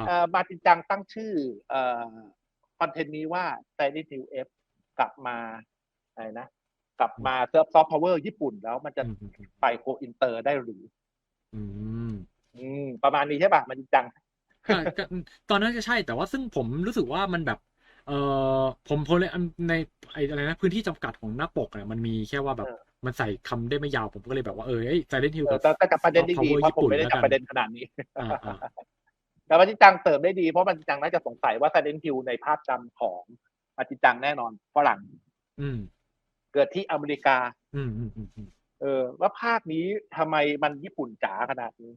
ครับเอ่อมาจริงจังตั้งชื่อเอ่อคอนเทนต์นี้ว่า Silent Hill F กลับมาอะไรนะ กลับมาเซิร์ฟซอฟต์พาวเวอร์ญี่ปุ่นแล้วมันจะอืมอืมอืมไปโกอินเตอร์ได้หรือ อืมอืมประมาณนี้ใช่ป่ะมาจริงจังก็ก็ตอนนั้นจะใช่แต่ว่าซึ่งผมรู้สึกว่ามันแบบ เออผมพลเลยในไออะไรนะ พื้นที่จำกัดของหน้าปกอะมันมีแค่ว่าแบบเออมันใส่คำได้ไม่ยาวผมก็เลยแบบว่าเออไอ้ไซเลนฮิลเอกัอบแต่แต่กับประเด็นดี Power ๆเพราะผมไม่ได้ญี่ปุ่นแล้วกัจับนประเด็นขนาดนี้อ่าอ่า แต่มาจริงจังเติมได้ดีเพราะมันจริงจังน่าจะสงสัยว่า Silent Hill ในภาพจำของมาจริงจังแน่นอนฝรั่งอืมเกิดที่อเมริกาอืมอืมอืมอืมเออ ว่าภาคนี้ทำไมมันญี่ปุ่นจ๋าขนาดนี้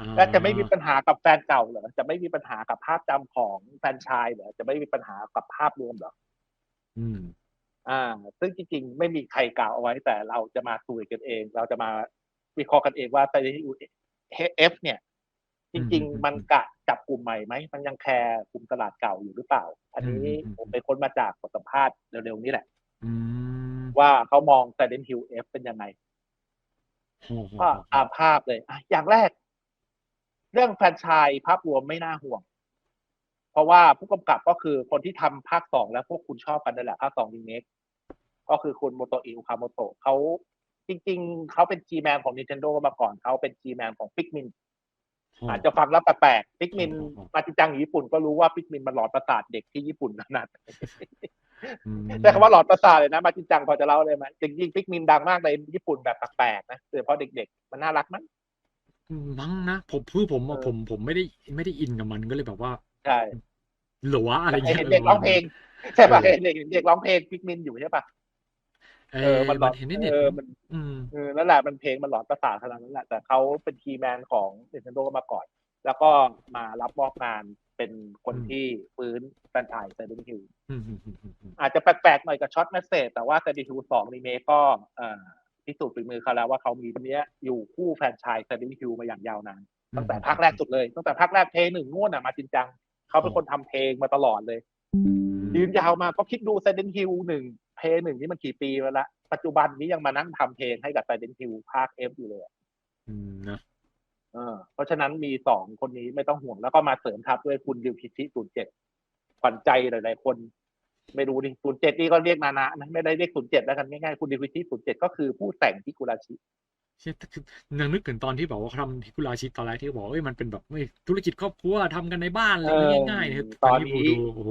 อ่าและจะไม่มีปัญหากับแฟนเก่าเหรอจะไม่มีปัญหากับภาพจำของแฟนชายเหรอจะไม่มีปัญหากับภาพรวมเหรออืม อ่า ซึ่งจริงๆ ไม่มีใครกล่าวเอาไว้แต่เราจะมาคุยกันเอง เราจะมาวิเคราะห์กันเองว่า Silent Hill F เนี่ย จริง ๆ มันกะจับกลุ่มใหม่ไหม มันยังแคร์กลุ่มตลาดเก่าอยู่หรือเปล่า อันนี้ผมไปค้นมาจากบทสัมภาษณ์เร็วๆนี้แหละอืมว่าเขามอง Silent Hill F เป็นยังไงโอ้โหก็ตามภาพเลยอะอย่างแรก เรื่องแฟรนไชายภาพรวมไม่น่าห่วง เพราะว่าผู้กำกับก็คือคนที่ทำภาคสองแล้วพวกคุณชอบกันนั่นแหละภาคสองรีเมคก็คือคุณโมโตอิอุคาโมโตะเขาจริง ๆ เขาเป็น G-Man ของ Nintendo มาก่อน เขาเป็น G-Man ของ Pikmin อาจจะฟังแล้วแปลกๆ Pikmin มาจริงจังอยู่ญี่ปุ่นก็รู้ว่า Pikmin มันหลอดประสาทเด็กที่ญี่ปุ่นขนาดไหนอืมใช้คำว่าหลอดประสาทเลยนะมาจริงจังพอจะเล่าได้ไหมจริงๆ Pikmin ดังมากในญี่ปุ่นแบบแปลกๆนะโดยเฉพาะเด็กๆ มันน่ารักมั้งมั้งนะผมคือผมอะเออผมผมไม่ได้ไม่ได้อินกับมันก็เลยแบบว่าใช่หรือว่าอะไรเคยเงี้ยเห็นเด็กร้องเพลงใช่ป่ะเออเห็นเด็กเด็กร้องเพลงพิกมินอยู่ใช่ป่ะ เอเอออมัมันนหลมัอนนเห็นในเน็ตเออมันอืมเออนั่นแหละมันเพลงมันหลอนประสาทขนาดนั้นแหละแต่เขาเป็นคีย์แมนของ Nintendo มาก่อน แล้วก็มารับมอบงานเป็นคนอืมที่ฟื้นแฟนไทย Silent Hill อืมอืมอืมอืมอืมอาจจะแปลกๆหน่อยกับช็อตแมสเซจแต่ว่า Silent Hill 2รีเมคก็เอ่อพิสูจน์ฝีมือเขาแล้วว่าเขามีเนี้ยอยู่คู่แฟรนไชาย Silent Hill มาอย่างยาวนานตั้งแต่ภาคแรกสุดเลย ตั้งแต่ภาคแรกเพลงหนึ่งง่วนอะมาจริงจังเขาเป็นคนทำเพลงมาตลอดเลยยืนยาวมาก็คิดดู Silent Hill หนึ่ง เพลงหนึ่งนี่มันกี่ปีแล้วละปัจจุบันนี้ยังมานั่งทำเพลงให้กับ Silent Hill ภาค F อยู่เลยอะอืมนะเออเพราะฉะนั้นมีสองคนนี้ไม่ต้องห่วงแล้วก็มาเสริมทัพด้วยคุณดิวพิชิศูนย์เจ็ดขวัญใจหลายๆคน ไม่รู้ดิศูนย์เจ็ดนี่ก็เรียกนานะนะไม่ได้เรียกศูนย์เจ็ดแล้วกันง่ายๆคุณดิวพิชิศูนย์เจ็ดก็คือผู้แต่งที่กุราชิ เช่คือยังนึกถึงตอนที่บอกว่าเขาทำทิคุราชิตตอนแรกที่บอกว่าเอ้ยมันเป็นแบบเอ้ยธุรกิจครอบครัวทำกันในบ้านอะไรอย่างเงี้ยง่ายๆนะครับตอนนี้ดูโอ้โห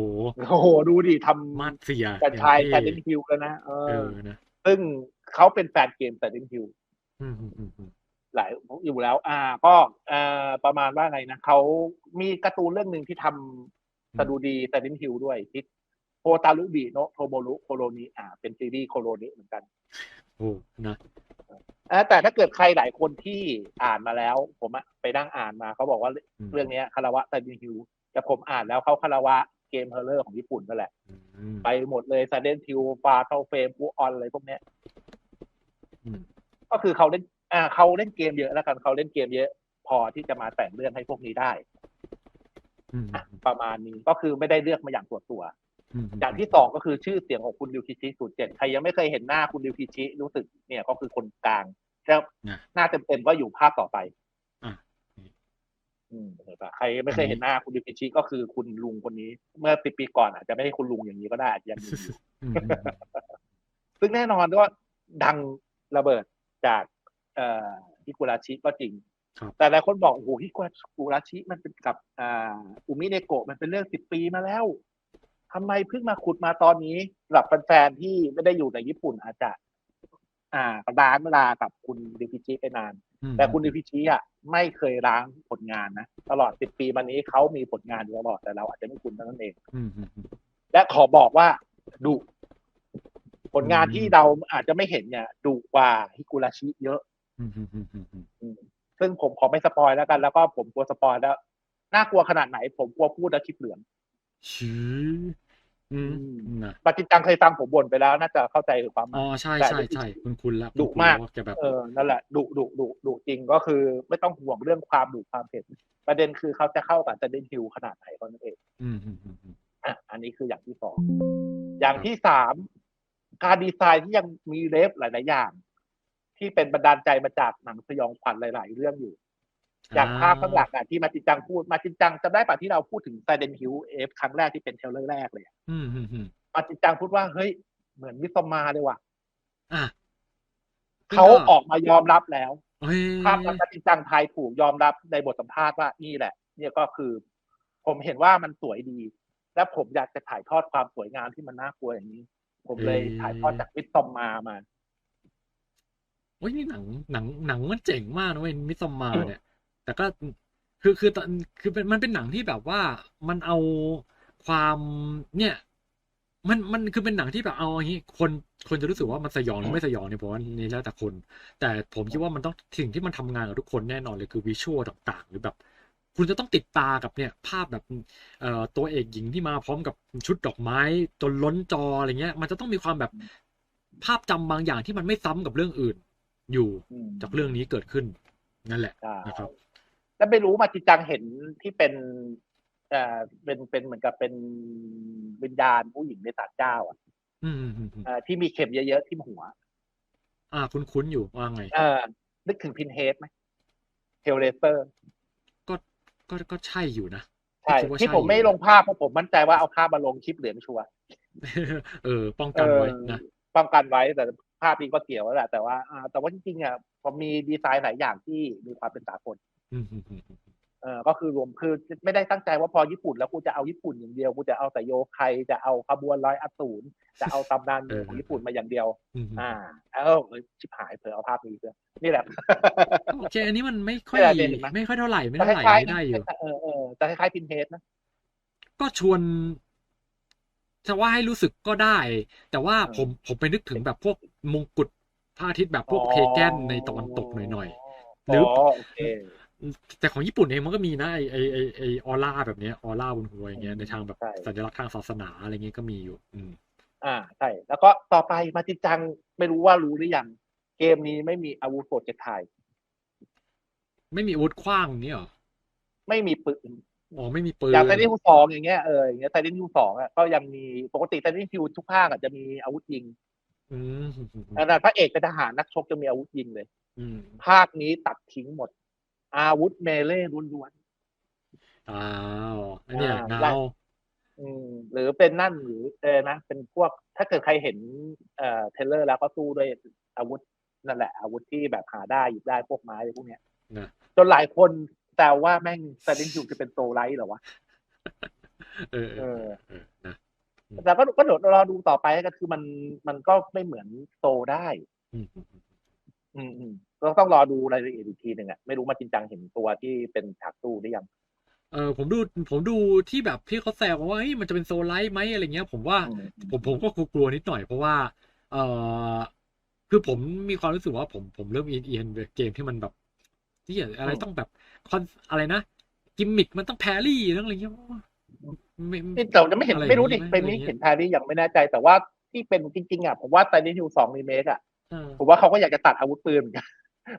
โอ้โหดูดิทมาดเสียำแฟรนไชายอย่าง Silent เท่ Hill แล้วนะเอเอออนะซึ่งเขาเป็นแฟนเกม Silent Hill อืมอืมอืมอืมหลายอยู่แล้ว อ่า ก็อ่าประมาณว่าไงนะเขามีการ์ตูนเรื่องหนึ่งที่ทำสดุดีแต่ดินฮิวด้วยที่โฮตารุบิโนะโทโมรุโคโรนิอ่า เป็นซีรีส์โคโรนิเหมือนกันโอ้นะอ่า แต่ถ้าเกิดใครหลายคนที่อ่านมาแล้ว ผมอะไปนั่งอ่านมาเขาบอกว่ามเรื่องเนี้ยคาราวะแต่ดินฮิวแต่ผมอ่านแล้วเขาคาราวะเกมเฮอร์เลอร์ของญี่ปุ่นนั่นแหละอืมไปหมดเลยซาเดนทิวฟาเทลเฟมปูออนอะไรพวกเนี้ยอืมก็คือเขาเล่น อ่าเขาเล่นเกมเยอะแล้วกันเขาเล่นเกมเยอะพอที่จะมาแต่งเรื่องให้พวกนี้ได้อืมอะประมาณนี้ก็คือไม่ได้เลือกมาอย่างตัวตัว อืมอย่างที่สองก็คือชื่อเสียงของคุณดิวคิชิสูตรเจ็ดใครยังไม่เคยเห็นหน้าคุณดิวคิชิรู้สึกเนี่ยก็คือคนกลางแล้วนะหน้าเต็มๆก็อยู่ภาคต่อไปอะอืมเห็นปะใครไม่เคยเห็นหน้าคุณดิวคิชิก็คือคุณลุงคนนี้ เมื่อสิบปีก่อนอาจจะไม่ใช่คุณลุงอย่างนี้ก็ได้อาจจะยังมีอยู่อืมอืมอืมซึ่งแน่นอนว่าดังระเบิดจากเอ่อฮิกุราชิก็จริงครับแต่หลายคนบอกโอ้โหฮิกุราชิมันเป็นกับอ่าอุมิเนโกะมันเป็นเรื่องสิบปีมาแล้ว ทำไมเพิ่งมาขุดมาตอนนี้สำหรับแฟนๆที่ไม่ได้อยู่ในญี่ปุ่นอาจจะ อ่าร้างเวลากับคุณดิวพิชิไปนานอืมแต่คุณดิวพิชิอะไม่เคยล้างผลงานนะ ตลอดสิบปีมานี้เขามีผลงานอยู่ตลอดแต่เราอาจจะไม่คุ้นเท่านั้นเองอืมอืมอืมและขอบอกว่าดุผลงานอืมที่เราอาจจะไม่เห็นเนี่ยดุกว่าฮิกุราชิเยอะอืมอืมอืมอืมอืมอืมซึ่งผมขอไม่สปอยแล้วกัน แล้วก็ผมกลัวสปอยแล้ว น่ากลัวขนาดไหนผมกลัวพูดแล้วคลิปเหลือง ชื้ออืมอืมนะปฏิจังเคยฟังผมบ่นไปแล้ว น่าจะเข้าใจถึงความหอ๋มาอยใช่แต่ใช่ใช่คุณคุณละดุมากคุณคุณว่แกแบบเออนั่นแหละดุดุดุดุจริงก็คือไม่ต้องห่วงเรื่องความดุความเผ็ดประเด็นคือเขาจะเข้ากับจะเดนฮิวขนาดไหนเท่านั้นเองอืมอืมอืมอืมอะอันนี้คืออย่างที่สองอย่างที่สามการดีไซน์ที่ยังมีเลฟหลาย ๆ อย่าง ที่เป็นบันดาลใจมาจากหนังสยองขวัญหลาย ๆ เรื่องอยู่ อย่างภาพข้างหลังอะที่มาจินจังพูดมาจินจังจำได้ป่ะที่เราพูดถึง Silent Hill F ครั้งแรกที่เป็นเทรลเลอร์แรกเลยอะอืมอืมอืมมาจินจังพูดว่าเฮ้ยเหมือนมิสมาเลยว่ะอะเขาออกมายอมรับแล้วเฮ้ยภาพนั้นมาจินจังไทยถูกยอมรับในบทสัมภาษณ์ว่านี่แหละ เนี่ยก็คือ ผมเห็นว่ามันสวยดี และผมอยากจะถ่ายทอดความสวยงามที่มันน่ากลัวอย่างนี้ ผมเลยถ่ายทอดจากมิสมามาโอ้ยนี่หนังหนังหนังมันเจ๋งมากนะเว้ยมิสมาเนี่ย แต่ก็คือคือตอนคือเป็นมันเป็นหนังที่แบบว่ามันเอาความเนี่ย มันมันคือเป็นหนังที่แบบเอาอย่างนี้คนคนจะรู้สึกว่ามันสยองหรือไม่สยองเนี่ยผมว่านี่แล้วแต่คน แต่ผมคิดว่ามันต้องสิ่งที่มันทำงานกับทุกคนแน่นอนเลยคือวิชวลต่าง ๆ หรือแบบ คุณจะต้องติดตากับเนี่ย ภาพแบบเอ่อตัวเอกหญิงที่มาพร้อมกับชุดดอกไม้จนล้นจออะไรเงี้ย มันจะต้องมีความแบบภาพจำบางอย่างที่มันไม่ซ้ำกับเรื่องอื่น อยู่อืมจากเรื่องนี้เกิดขึ้นนั่นแหละใช่นะครับ แล้วไม่รู้มาจินจังเห็นที่เป็นเอ่อเป็นเป็นเหมือนกับเป็นวิญญาณผู้หญิงในศาลเจ้า อะอืมอืมอืมอืมเอ่อที่มีเข็มเยอะๆที่หัว อ่า คุ้นๆอยู่ว่าไง เออนึกถึงพินเฮดไหมเทเลเตอร์ ก็ก็ก็ใช่อยู่นะใช่คิดว่าที่ใช่ผมไม่อยู่ลงภาพเพราะผมมั่นใจว่าเอาภาพมาลงคลิปเหลืองชัวร์เออ ป้องกันไว้นะเออป้องกันไว้แต่ภาพนี้ก็เกี่ยวแล้วแหละแต่ว่าอ่าแต่ว่าจริงๆอะผมมีดีไซน์หลายอย่างที่มีความเป็นสากลอืมอืมอืมอืม เออก็คือรวมคือไม่ได้ตั้งใจว่าพอญี่ปุ่นแล้วกูจะเอาญี่ปุ่นอย่างเดียวกูจะเอาแต่โยไคจะเอาขบวนร้อยอสูรจะเอาตำนานเมืองของญี่ปุ่นมาอย่างเดียวอืมอ่าเออเอ้ยชิบหายเผลอเอาภาพนี้เพื่อนี่แหละโอเคอันนี้มันไม่ค่อยไม่ได้เห็นไหมไม่ค่อยเท่าไหร่ไม่แต่เท่าคไหร่ล้ายไม่ได้อยู่ๆเออเออแต่คล้ายๆพินเทสนะก็ชวนจะว่าให้รู้สึกก็ได้ แต่ว่าอืมผมผมไปนึกถึงแบบพวกมงกุฎพระอาทิตย์แบบพวกเพแกนในตะวันตกหน่อยๆหรือโอเค แต่ของญี่ปุ่นเองมันก็มีนะไอไอไอไอออร่าแบบเนี้ยออร่าบนหัวอย่างเงี้ยในทางแบบใช่สัญลักษณ์ทางศาสนาอะไรเงี้ยก็มีอยู่ อืม อ่าใช่แล้วก็ต่อไปมาจิจังไม่รู้ว่ารู้หรือยังเกมนี้ไม่มีอาวุธโปรเจกต์ไทยไม่มีอาวุธขว้างอย่างเงี้ยเหรอไม่มีปืนอ๋อไม่มีปืนอย่างไซเดนฮิวสองอย่างเงี้ยเอออย่างเงี้ยไซเดนฮิวสองอะก็ยังมีปกติไซเดนฮิวทุกภาคอะจะมีอาวุธยิงอืมขนาดพระเอกเป็นทหารนักชกจะมีอาวุธยิงเลยอืมภาคนี้ตัดทิ้งหมด อาวุธเมเล่ล้วนอ้าวอันเนี้ยอ่าเงาได้ๆอืมหรือเป็นนั่นหรือเออนะ เป็นพวกถ้าเกิดใครเห็นเอ่อเทรลเลอร์แล้วก็สู้ด้วยอาวุธนั่นแหละ อาวุธที่แบบหาได้หยิบได้พวกไม้อะไรพวกเนี้ยนะจนหลายคนแต่ว่าแม่งไซเดนฮิวจะเป็นโซไลท์เหรอวะเออเออเออเออนะแต่ก็ก็เดี๋ยวรอดูต่อไปก็คือมันมันก็ไม่เหมือนโตได้ อืมอืมอืมอืมอืม ก็ต้องรอดูรายละเอียดอีกทีหนึ่งอะไม่รู้มาจริงจังเห็นตัวที่เป็นฉากสู้หรือยังเออผมดูผมดูที่แบบที่เขาแซวมาว่าเฮ้ยมันจะเป็นโซลไลท์ไหมอะไรเงี้ย ผมว่าอืมผมผมก็กลัวๆนิดหน่อยเพราะว่า เออคือผมมีความรู้สึกว่าผมผมเริ่มเอียนเอียนๆเกมที่มันแบบที่อะไรต้องแบบคอนอะไรนะกิมมิกมันต้องแพรรี่ต้องอะไรเงี้ยไม่นี่แต่จะไม่เห็นอะไม่รู้ดิอย่างงี้เป็นอะไรไม่งี้ยเห็นแพรรี่ยังไม่แน่ใจแต่ว่าที่เป็นจริงๆอะผมว่าไซเดนฮิวสองรีเมคอะเออผมว่าเขาก็อยากจะตัดอาวุธปืนเหมือนกัน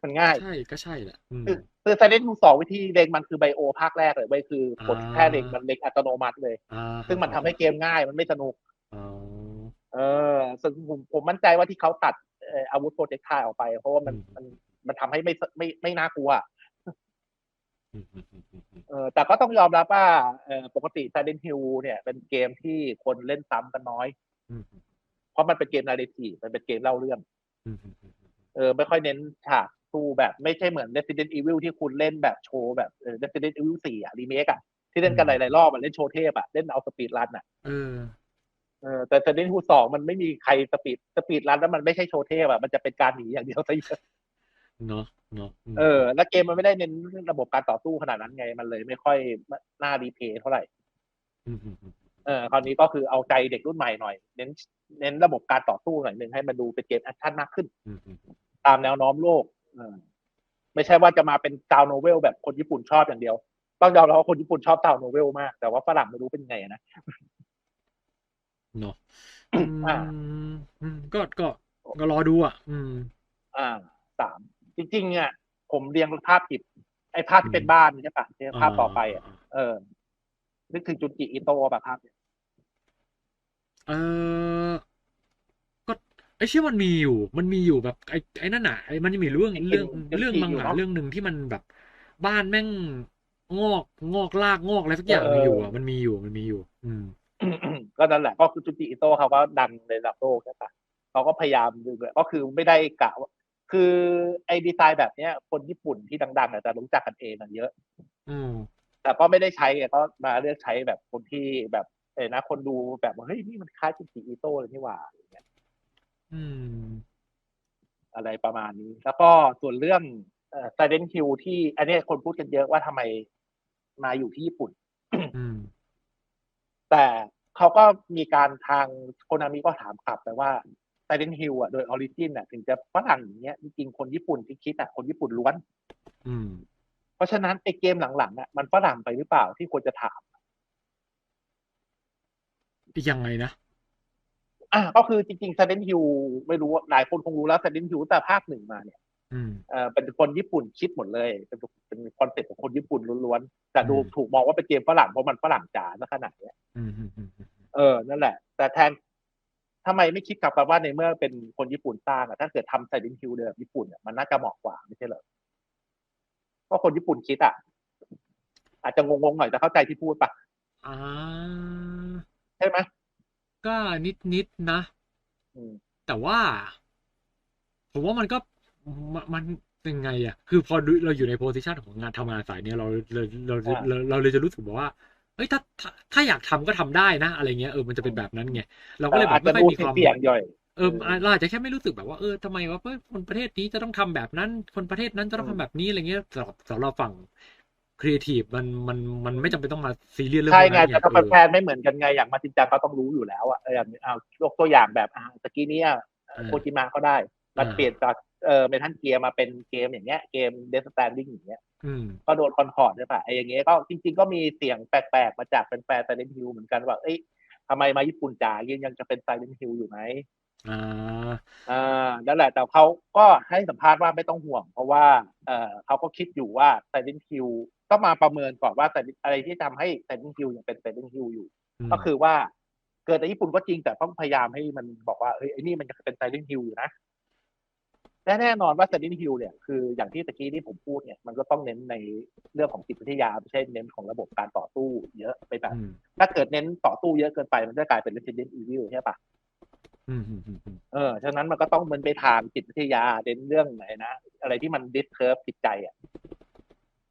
มันง่าย ใช่ก็ใช่แหละอืมคือคือไซเดนฮิวสองวิธีเล็งมันคือไบโอภาคแรกเลยเว้ยคือกดอ่าแค่เล็งมันเล็งอัตโนมัติเลยอ่าซึ่งมันทำให้เกมง่ายมันไม่สนุกอ๋อเออซึ่งผมผมมั่นใจว่าที่เขาตัดเอ่ออาวุธโปรเจกต์ไทออกไป เพราะว่ามันมันมันทำให้ไม่สไม่ไม่น่ากลัวอืมอืมอืมอืมอืมเออแต่ก็ต้องยอมรับว่าเออปกติ Silent Hill เนี่ยเป็นเกมที่คนเล่นซ้ำกันน้อยอืมเพราะมันเป็นเกมนาร์เรทีฟมันเป็นเกมเล่าเรื่องอืมอืมอืมเออ ไม่ค่อยเน้นฉาก สู้แบบไม่ใช่เหมือน Resident Evil ที่คุณเล่นแบบโชว์แบบเออ Resident Evil 4อะรีเมคอะที่เล่นกันหลายๆรอบอะเล่นโชว์เทพอะเล่นเอาสปีดรันอะเออเออแต่ Silent Hill 2มันไม่มีใครสปีดสปีดรันแล้วมันไม่ใช่โชว์เทพอะมันจะเป็นการหนีอย่างเดียวซะเยอะเนาะเนาะมเออ แล้วเกมมันไม่ได้เน้นระบบการต่อสู้ขนาดนั้นไง มันเลยไม่ค่อยน่ารีเพย์เท่าไหร่อืมอืมอืมเออคราวนี้ก็คือเอาใจเด็กรุ่นใหม่หน่อย เน้น เน้นระบบการต่อสู้หน่อยหนึ่งให้มันดูเป็นเกมแอคชั่นมากขึ้นอืมอืมตามแนวโน้มโลกเออ ไม่ใช่ว่าจะมาเป็นกาวโนเวลแบบคนญี่ปุ่นชอบอย่างเดียว ต้องยอมรับว่าคนญี่ปุ่นชอบกาวโนเวลมาก แต่ว่าฝรั่งไม่รู้เป็นไงนะเนาะอ่าอืมอืมก็ก็ก็รอดูอะ อืม อ่าสามจริงๆเนี่ยผมเรียงภาพผิดไอ้ภาพที่เป็นบ้านใช่ปะที่ภาพต่อไปอะเออ นึกถึงจุนจิอิโตะแบบภาพเนี่ยเออก็ ไอ้เชื่อมันมีอยู่ มันมีอยู่แบบไอ้ไอ้นั่นน่ะไอ้มันจะมีเรื่องเรื่องเรื่องมังงะเรื่องหนึ่งที่มันแบบ บ้านแม่งงอกงอกลากงอกอะไรสักอย่างหนึ่งอยู่อะมันมีอยู่มันมีอยู่ อืมก็นั่นแหละก็คือจูจิอิโต้เขาก็ดันในระดับโลกใช่ปะเขาก็พยายามดูเลยก็คือไม่ได้กะว่าคือไอ้ดีไซน์แบบเนี้ย คนญี่ปุ่นที่ดังๆอาจจะรู้จักกันเองอะเยอะ อืม แต่ก็ไม่ได้ใช้ไงก็มาเลือกใช้แบบคนที่แบบเออนะคนดูแบบว่าเฮ้ยนี่มันคล้ายจูจิอิโต้เลยนี่หว่าอะไรเงี้ย อืม อะไรประมาณนี้ แล้วก็ส่วนเรื่องเอ่อ Silent Hill ที่ อันเนี้ยคนพูดกันเยอะว่าทำไมมาอยู่ที่ญี่ปุ่น อืม แต่เขาก็มีการทางโคนามิก็ถามกลับไปว่า Silent Hill อะโดยออริจินอะ ถึงจะฝรั่งอย่างเงี้ยจริงๆคนญี่ปุ่นที่คิดอะคนญี่ปุ่นล้วน อืม เพราะฉะนั้นไอ้เกมหลังๆอะมันฝรั่งไปหรือเปล่าที่ควรจะถาม ยังไงนะ อะก็คือจริงๆ Silent Hill ไม่รู้ว่าหลายคนคงรู้แล้ว Silent Hill แต่ภาคหนึ่งมาเนี่ยอืมเออเป็นคนญี่ปุ่นคิดหมดเลย เป็นเป็นคอนเซ็ปต์ของคนญี่ปุ่นล้วนๆแต่ดูอืมถูกมองว่าเป็นเกมฝรั่งเพราะมันฝรั่งจ๋าซะขนาดเนี้ยอืมอืมอืมอืมเออ นั่นแหละ แต่แทนทำไมไม่คิดกลับมาว่าในเมื่อเป็นคนญี่ปุ่นสร้างอะถ้าเกิดทำไซดินคิวเดิมญี่ปุ่นอะมันน่าจะเหมาะกว่าไม่ใช่เหรอก็คนญี่ปุ่นคิดอะอาจจะงงๆหน่อยแต่เข้าใจที่พูดปะอ่าใช่ไหม ก็นิดนิดนะอืมแต่ว่า ผมว่ามันก็มันมันยังไงอะ คือพอดูเราอยู่ในโพสิชันของงานทำงานสายเนี้ยเราเราเราเราเราเลยจะรู้สึกแบบว่าเฮ้ยถ้าถ้าถ้าอยากทำก็ทำได้นะ อะไรเงี้ยเออมันจะเป็นแบบนั้นไงเราก็เลยแบอาบจจะไม่ค่อยดูมีความเสี่ยงๆย่อยเออเราอาจจะแค่ไม่รู้สึกแบบว่าเออทำไมว่าเฮ้ยคนประเทศนี้จะต้องทำแบบนั้น คนประเทศนั้นจะต้องทำแบบนี้อะไรเงี้ยสำหรับสำหรับฝั่ง ครีเอทีฟมันมันมันไม่จำเป็นต้องมาซีเรียสเรื่องใช่พวกไงนั้นแต่ก็เออแฟนๆไม่เหมือนกันไงอย่างมาจินจังเขาต้องรู้อยู่แล้วอะเอออย่างเอายกตัวอย่างแบบอ่าตะกี้เนี้ยเออโคจิมะก็ได้มันอ่าเปลี่ยนจากเออเมทัลเกียร์มาเป็นเกมอย่างเงี้ยเกมเดสแตนดิ้งอย่างเงี้ยอืมก็โดนคอนคอร์ดใช่ปะไอ้อย่างเงี้ยก็จริง ๆ ก็มีเสียงแปลกๆมาจากแฟนๆ Silent Hill เหมือนกันว่าเอ้ยทำไมมาญี่ปุ่นจ๋ายังยังจะเป็น Silent Hill อยู่ไหมอ่าอ่านั่นแหละแต่เขาก็ให้สัมภาษณ์ว่าไม่ต้องห่วง เพราะว่า เออเขาก็คิดอยู่ว่า Silent Hill ก็มาประเมินก่อนว่า Silent- อะไรที่ทำให้ Silent Hill ยังเป็น Silent Hill อยู่มก็คือว่าเกิดในญี่ปุ่นก็จริงแต่ต้องพยายามให้มันบอกว่าเฮ้ยไอ้นี่มันจะเป็น Silent Hill อยู่นะและแน่นอนว่า Silent Hill เนี่ยคืออย่างที่ตะกี้ที่ผมพูดเนี่ยมันก็ต้องเน้นในเรื่องของจิตวิทยาไม่ใช่เน้นของระบบการต่อสู้เยอะไปแบบอืมถ้าเกิดเน้นต่อสู้เยอะเกินไปมันจะกลายเป็น Resident Evil ใช่ปะอืมอืมอืมอืมเออ ฉะนั้นมันก็ต้องมันไปทางจิตวิทยาเน้นเรื่องไหนนะ อะไรที่มันดิสเคิร์ฟจิตใจอะ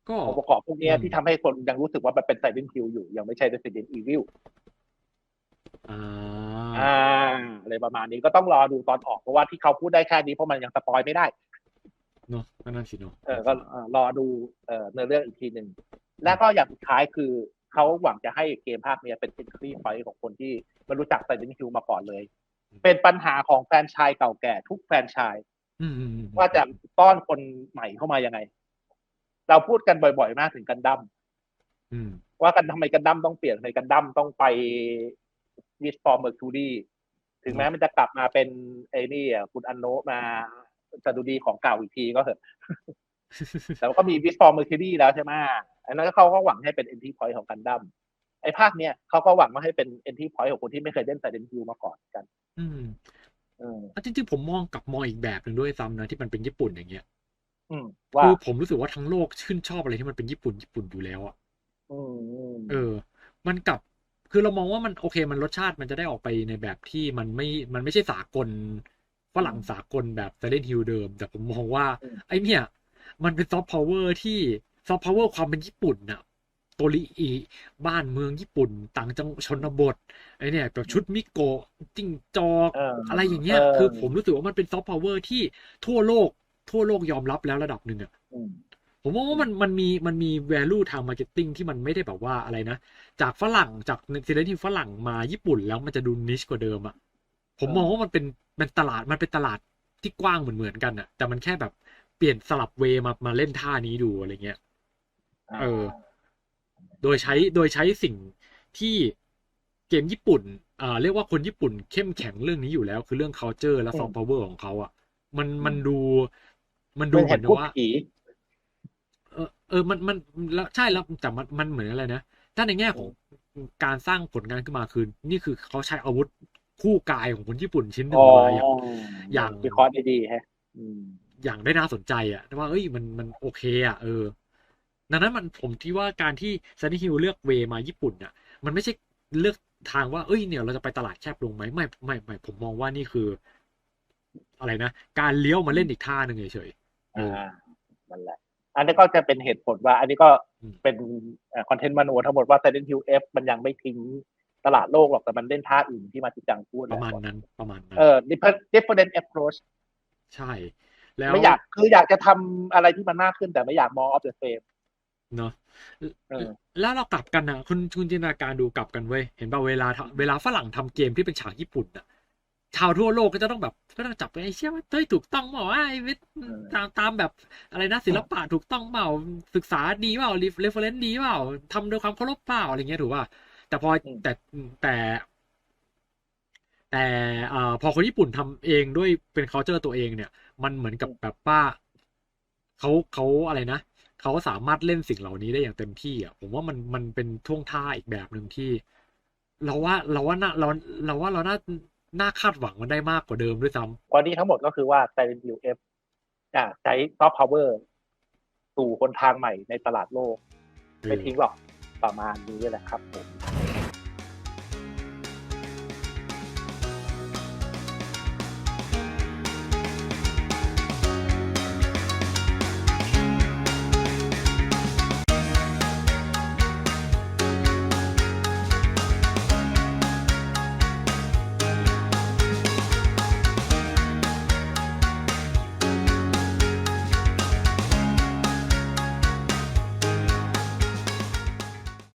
ก็องค์ประกอบพวกเนี้ยอืมที่ทำให้คนยังรู้สึกว่ามันเป็น Silent Hill อยู่ ยังไม่ใช่ Resident Evil อ่าอ่าอะไรประมาณนี้ก็ต้องรอดูตอนออกเพราะว่าที่เขาพูดได้แค่นี้เพราะมันยังสปอยไม่ได้เนาะก็นั่นสิเนาะเออก็เอ่อรอดูเอ่อเนื้อเรื่องอีกทีหนึ่งแล้วก็อย่างสุดท้ายคือเขาหวังจะให้เกมภาคเนี้ยเป็น entry point ของคนที่ไม่รู้จัก Silent Hill มาก่อนเลย เป็นปัญหาของแฟรนไชายเก่าแก่ทุกแฟรนไชายอืมอืมอืมว่าจะต้อนคนใหม่เข้ามายังไง เราพูดกันบ่อย ๆ มากถึงกันดั้มอืมว่ากันทำไมกันดั้มต้องเปลี่ยนทำไมกันดั้มต้องไปวิสฟอร์มเมอร์คูรีถึงแม้มันจะกลับมาเป็นไอ้นี่อะคุณอันโนะมาสดุดีของเก่าอีกทีก็เถอะแต่ว่าก็มีวิสฟอร์มเมอร์คูรีแล้วใช่ไหมอันนั้นเขาก็หวังให้เป็นเอนทีพอยต์ของกันดั้มไอ้ภาคเนี้ยเขาก็หวังว่าให้เป็นเอนทีพอยต์ของคนที่ไม่เคยเล่นไซเดนคิวมาก่อนกัน อืมเอออะจริงๆผมมองกลับมองอีกแบบหนึ่งด้วยซ้ำนะที่มันเป็นญี่ปุ่นอย่างเงี้ยอืมว่า คือผมรู้สึกว่าทั้งโลกชื่นชอบอะไรที่มันเป็นญี่ปุ่นญี่ปุ่นอยู่แล้วอะอืมอืมเออ มันกลับ คือเรามองว่ามันโอเค มันรสชาติมันจะได้ออกไปในแบบที่มันไม่ มันไม่ใช่สากลฝรั่งสากลแบบ Silent Hill เดิม แต่ผมมองว่า ไอ้เนี่ย มันเป็นซอฟต์พาวเวอร์ที่ซอฟต์พาวเวอร์ความเป็นญี่ปุ่นน่ะโตริอิบ้านเมืองญี่ปุ่น ต่างจังชนบทไอ้เนี่ยแบบชุดมิโกะจิ้งจอกเอออะไรอย่างเงี้ย คือผมรู้สึกว่ามันเป็นซอฟต์พาวเวอร์ที่ทั่วโลก ทั่วโลกยอมรับแล้วระดับหนึ่งอะอืมผมมองว่ามันมันมีมันมี value ทาง marketing ที่มันไม่ได้แบบว่าอะไรนะ จากฝรั่งจากซีรีส์ที่ฝรั่งมาญี่ปุ่นแล้วมันจะดูนิชกว่าเดิมอะผมมองว่ามันเป็นมันตลาดมันเป็นตลาดที่กว้างเหมือนเหมือนๆกันอะแต่มันแค่แบบเปลี่ยนสลับเวย์มามาเล่นท่านี้ดูอะไรเงี้ยเออ โดยใช้โดยใช้สิ่งที่เกมญี่ปุ่นอ่าเรียกว่าคนญี่ปุ่นเข้มแข็งเรื่องนี้อยู่แล้ว คือเรื่อง culture และ soft power ของเขาอะมันมันดู มันดูเป็นเหเห็มือนนพูดว่าผีเออเออมันมันแล้วใช่แล้วแต่มันมันเหมือนอะไรนะถ้าในแง่ของการสร้างผลงานขึ้นมาคือ นี่คือเขาใช้อาวุธคู่กายของคนญี่ปุ่นชิ้นหนึ่งอ๋อมาอย่างอย่างวิเคราะห์ได้ดีแฮะอืมอย่างได้น่าสนใจอะว่าเอ้ยมันมันโอเคอะเออ ดังนั้นมันผมคิดว่าการที่ซันนี่ฮิลเลือกเวมาญี่ปุ่นน่ะมันไม่ใช่เลือกทางว่าเอ้ยเนี่ยเราจะไปตลาดแคบลงไหมไม่ไม่ไม่ผมมองว่านี่คือ อะไรนะ การเลี้ยวมาเล่นอีกท่าหนึ่งเฉยๆเอออ่านั่นแหละ อันนี้ก็จะเป็นเหตุผลว่า อันนี้ก็อืมเป็นคอนเทนต์มานูทั้งหมดว่า Silent Hill F มันยังไม่ทิ้งตลาดโลกหรอกแต่มันเล่นท่าอื่นที่มาจิจังพูดประมาณนั้นประมาณนั้นเออ different different approach ใช่ แล้วไม่อยากคืออยากจะทำอะไรที่มันมากขึ้นแต่ไม่อยากมอง off the frame เนาะเออแล้วเรากลับกันนะคุณคุณจินตนาการดูกลับกันเว้ย เห็นป่ะเวลาทำเวลาฝรั่งทำเกมที่เป็นฉากญี่ปุ่นอะ ชาวทั่วโลกก็จะต้องแบบก็ต้องจับไปไอ้เชี่ยว่าเฮ้ยถูกต้องเปล่าวะไอ้วิทย์ตามตามแบบอะไรนะศิลปะถูกต้องเปล่าศึกษาดีเปล่าเรฟเฟรนซ์ดีเปล่าทำโดยความเคารพเปล่าอะไรเงี้ยถูกป่ะแต่พออืมแต่แต่ แต่เอ่อพอคนญี่ปุ่นทำเองด้วยเป็น culture ตัวเองเนี่ย มันเหมือนกับแบบว่าเขาเขาอะไรนะเขาสามารถเล่นสิ่งเหล่านี้ได้อย่างเต็มที่อะผมว่ามันมันเป็นท่วงท่าอีกแบบหนึ่งที่ เราว่าเราว่าน่าเราเราว่าเราน่า น่าคาดหวังมันได้มากกว่าเดิมด้วยซ้ำวันนี้ทั้งหมดก็คือว่า Silent Hill F อะใช้ soft power สู่คนทางใหม่ในตลาดโลก ไม่ทิ้งหรอกประมาณนี้แหละครับผม